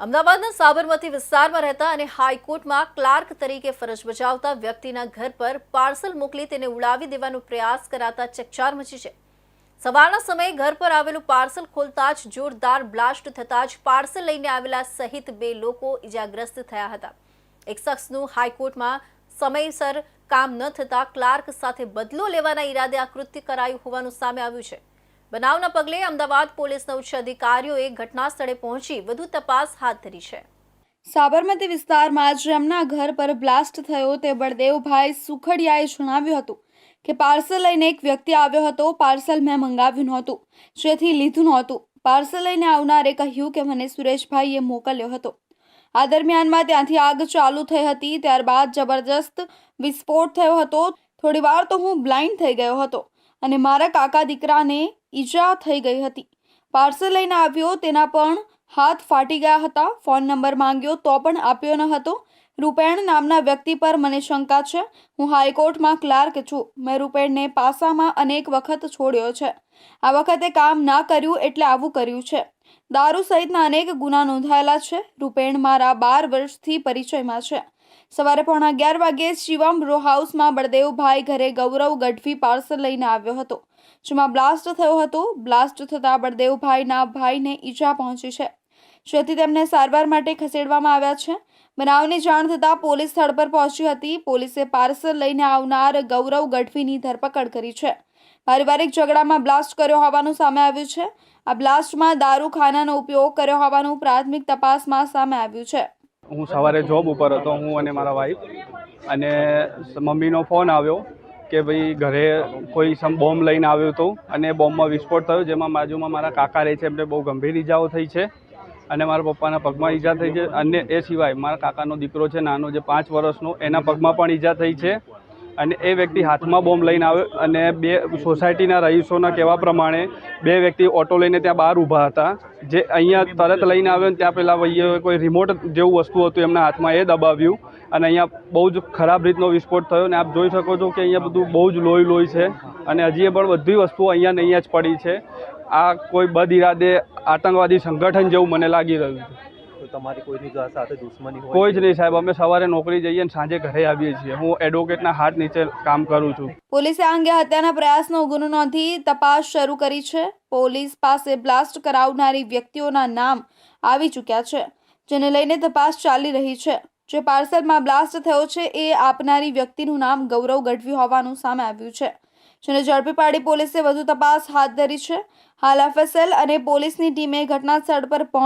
અમદાવાદના સાબરમતી વિસ્તારમાં રહેતા અને હાઈકોર્ટમાં ક્લાર્ક તરીકે ફરજ બજાવતા વ્યક્તિના ઘર પર પાર્સલ મોકલી તેને ઉડાવી દેવાનો પ્રયાસ કરાતા ચકચાર મચી છે. સવારના સમયે ઘર પર આવેલું પાર્સલ ખોલતા જ જોરદાર બ્લાસ્ટ થતાં જ પાર્સલ લઈને આવેલા સહિત બે લોકો ઇજાગ્રસ્ત થયા હતા. એક શખ્સનું હાઈકોર્ટમાં સમયસર કામ ન થતાં ક્લાર્ક સાથે બદલો લેવાના ઈરાદે આ કરાયું હોવાનું સામે આવ્યું છે. બનાવના પગલે અમદાવાદ પોલીસના ઉચ્ચ અધિકારીઓએ ઘટના સ્થળે પહોંચી વધુ તપાસ હાથ ધરી છે. સાબરમતી વિસ્તારમાં જેમના ઘર પર બ્લાસ્ટ થયો તે બળદેવભાઈ સુખડિયાએ જણાવ્યું હતું કે પાર્સલ લઈને એક વ્યક્તિ આવ્યો હતો, પાર્સલ મેં મંગાવ્યું નહોતું, જેથી લીધું નહોતું. પાર્સલ લઈને આવનારે કહ્યું કે મને સુરેશભાઈએ મોકલ્યો હતો. આ દરમિયાનમાં ત્યાંથી આગ ચાલુ થઈ હતી, ત્યારબાદ જબરજસ્ત વિસ્ફોટ થયો હતો. થોડીવાર તો હું બ્લાઇન્ડ થઈ ગયો હતો અને મારા કાકા દીકરાને ઈજા થઈ ગઈ હતી. પાર્સલ લઈને આવ્યો, તેના પણ હાથ ફાટી ગયા હતા. ફોન નંબર માંગ્યો તો પણ આપ્યો ન હતો. રૂપેણ નામના વ્યક્તિ પર મને શંકા છે. હું હાઈકોર્ટમાં ક્લાર્ક છું. મેં રૂપેણને પાસામાં અનેક વખત છોડ્યો છે. આ વખતે કામ ના કર્યું એટલે આવું કર્યું છે. દારૂ સહિતના અનેક ગુના નોંધાયેલા છે. રૂપેણ મારા બાર વર્ષથી પરિચયમાં છે. સવારે પોણા અગિયાર વાગ્યે શિવમ રો હાઉસમાં બળદેવભાઈ ઘરે ગૌરવ ગઢવી પાર્સલ લઈને આવ્યો હતો, જેમાં બ્લાસ્ટ થયો હતો. બ્લાસ્ટ થતાં બળદેવભાઈના ભાઈને ઈજા પહોંચી છે. જેથી તેમને સારવાર માટે ખસેડવામાં આવ્યા છે. બનાવની જાણ થતાં પોલીસ સ્થળ પર પહોંચી હતી. પોલીસે પાર્સલ લઈને આવનાર ગૌરવ ગઢવીની ધરપકડ કરી છે. પારિવારિક ઝઘડામાં બ્લાસ્ટ કર્યો હોવાનું સામે આવ્યું છે. આ બ્લાસ્ટમાં દારૂખાનાનો ઉપયોગ કર્યો હોવાનું પ્રાથમિક તપાસમાં સામે આવ્યું છે. હું સવારે જોબ ઉપર હતો, હું અને મારા વાઈફ અને મમ્મીનો ફોન આવ્યો કે ભાઈ ઘરે કોઈ સમ બોમ્બ લઈને આવ્યો હતો અને બોમ્બમાં વિસ્ફોટ થયો, જેમાં બાજુમાં મારા કાકા રહે છે, એમને બહુ ગંભીર ઈજાઓ થઈ છે. અને મારા પપ્પાના પગમાં ઈજા થઈ છે. અને એ સિવાય મારા કાકાનો દીકરો છે, નાનો, જે પાંચ વર્ષનો, એના પગમાં પણ ઈજા થઈ છે. અને એ વ્યક્તિ હાથમાં બોમ્બ લઈને આવ્યો અને બે સોસાયટીના રહીશોના કહેવા પ્રમાણે બે વ્યક્તિ ઓટો લઈને ત્યાં બહાર ઊભા હતા. જે અહીંયા તરત લઈને આવ્યો ને ત્યાં પહેલાં ભાઈએ કોઈ રિમોટ જેવું વસ્તુ હતું એમના હાથમાં એ દબાવ્યું અને અહીંયા બહુ જ ખરાબ રીતનો વિસ્ફોટ થયો ને આપ જોઈ શકો છો કે અહીંયા બધું બહુ જ લોહી લોહી છે અને હજી પણ બધી વસ્તુઓ અહીંયા ને અહીંયા જ પડી છે. આ કોઈ બદ ઇરાદે આતંકવાદી સંગઠન જેવું મને લાગી રહ્યું છે. તો તમારી કોઈની સાથે દુશ્મની હોય કોઈ જ નહીં સાહેબ અમે સવારે નોકરી જઈએ અને સાંજે ઘરે આવીએ છીએ. હું એડવોકેટના હાથ નીચે કામ કરું છું. પોલીસે આ અંગે હત્યાના પ્રયાસનો ગુનો નોંધી તપાસ શરૂ કરી છે. પોલીસ પાસે બ્લાસ્ટ કરાવનારી વ્યક્તિઓના નામ આવી ચૂક્યા છે જેને લઈને તપાસ ચાલી રહી છે. જે પાર્સલમાં બ્લાસ્ટ થયો છે એ આપનારી વ્યક્તિનું નામ ગૌરવ ગઢવી હોવાનું સામે આવ્યું છે જેને ઝડપી પાડી પોલીસે વધુ તપાસ હાથ ધરી છે. હાલ એફએસએલ અને પોલીસની ટીમે ઘટના સ્થળ પર પહોંચ